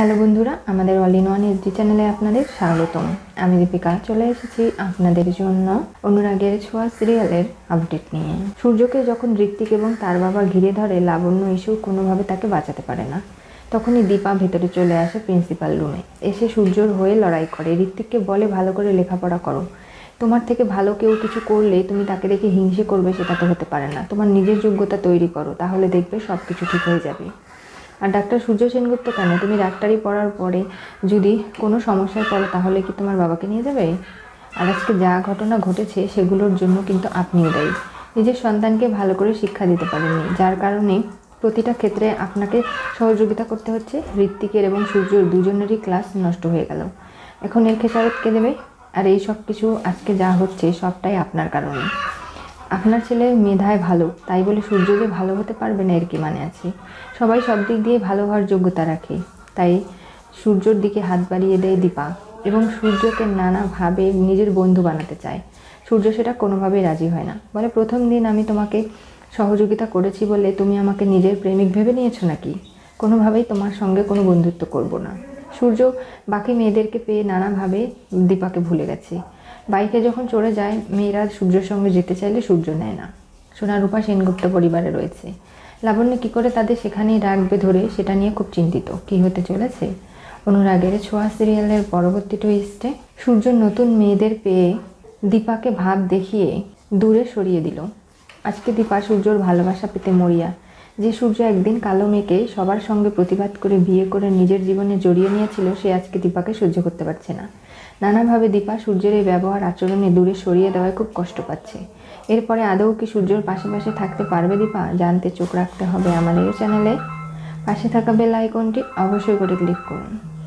Hello বন্ধুরা, আমাদের all in one SD চ্যানেলে আপনাদের স্বাগতম। আমি দীপিকা, চলে এসেছি আপনাদের জন্য অনুরাগের ছোঁয়া সিরিয়ালের আপডেট নিয়ে। সূর্যকে যখন ঋত্বিক এবং তার বাবা ঘিরে ধরে, লাবণ্য ইস্যু কোনোভাবে তাকে বাঁচাতে পারে না। তখনই দীপা ভেতরে চলে আসে প্রিন্সিপাল রুমে এসে সূর্যর হয়ে লড়াই করে, ঋত্বিককে বলে, ভালো করে লেখাপড়া করো। তোমার থেকে ভালো কেউ কিছু করলে তুমি তাকে দেখে হিংসে করবে, সেটা তো হতে পারে না। তোমার নিজের যোগ্যতা তৈরি করো, তাহলে দেখবে সব কিছু ঠিক হয়ে যাবে। আর ডাক্তার সূর্য সেনগুপ্ত কেন? তুমি ডাক্তারি পড়ার পরে যদি কোনো সমস্যায় পড়ো, তাহলে কি তোমার বাবাকে নিয়ে যাবে? আর আজকে যা ঘটনা ঘটেছে, সেগুলোর জন্য কিন্তু আপনিও দায়ী। নিজের সন্তানকে ভালো করে শিক্ষা দিতে পারেননি, যার কারণে প্রতিটা ক্ষেত্রে আপনাকে সহযোগিতা করতে হচ্ছে। ঋত্বিকের এবং সূর্যর দুজনেরই ক্লাস নষ্ট হয়ে গেল। এখন এর খেসারত কে দেবে। আর এই সব কিছু আজকে যা হচ্ছে, সবটাই আপনার কারণে। আপনার ছেলে মেধায় ভালো, তাই বলে সূর্য যে ভালো হতে পারবে না এর কি মানে আছে? সবাই সব দিক দিয়ে ভালো হওয়ার যোগ্যতা রাখে। তাই সূর্যর দিকে হাত বাড়িয়ে দেয় দীপা এবং সূর্যকে নানাভাবে নিজের বন্ধু বানাতে চায়। সূর্য সেটা কোনোভাবেই রাজি হয় না। বলে, প্রথম দিন আমি তোমাকে সহযোগিতা করেছি বলে তুমি আমাকে নিজের প্রেমিক ভেবে নিয়েছো নাকি? কোনোভাবেই তোমার সঙ্গে কোনো বন্ধুত্ব করব না। সূর্য বাকি মেয়েদেরকে পেয়ে নানাভাবে দীপাকে ভুলে গেছে। বাইকে যখন চড়ে যায়, মেয়েরা সূর্যের সঙ্গে যেতে চাইলে সূর্য নেয় না। সোনারূপা সেনগুপ্ত পরিবারে রয়েছে। লাবণ্য কী করে তাদের সেখানেই রাখবে ধরে সেটা নিয়ে খুব চিন্তিত। কী হতে চলেছে? অনুরাগের ছোঁয়া সিরিয়ালের পরবর্তী টুইস্টে সূর্য নতুন মেয়েদের পেয়ে দীপাকে ভাব দেখিয়ে দূরে সরিয়ে দিল। আজকে দীপা সূর্যর ভালোবাসা পেতে মরিয়া। যে সূর্য একদিন কালো মেয়েকে সবার সঙ্গে প্রতিবাদ করে বিয়ে করে নিজের জীবনে জড়িয়ে নিয়েছিল, সে আজকে দীপাকে সহ্য করতে পারছে না। নানাভাবে দীপা সূর্যের এই ব্যবহার আচরণে দূরে সরিয়ে দেওয়ায় খুব কষ্ট পাচ্ছে। এরপরে আদৌ কি সূর্যর পাশে পাশে থাকতে পারবে দীপা, জানতে চোখ রাখতে হবে আমাদের চ্যানেলে। পাশে থাকা বেল আইকনটি অবশ্যই করে ক্লিক করুন।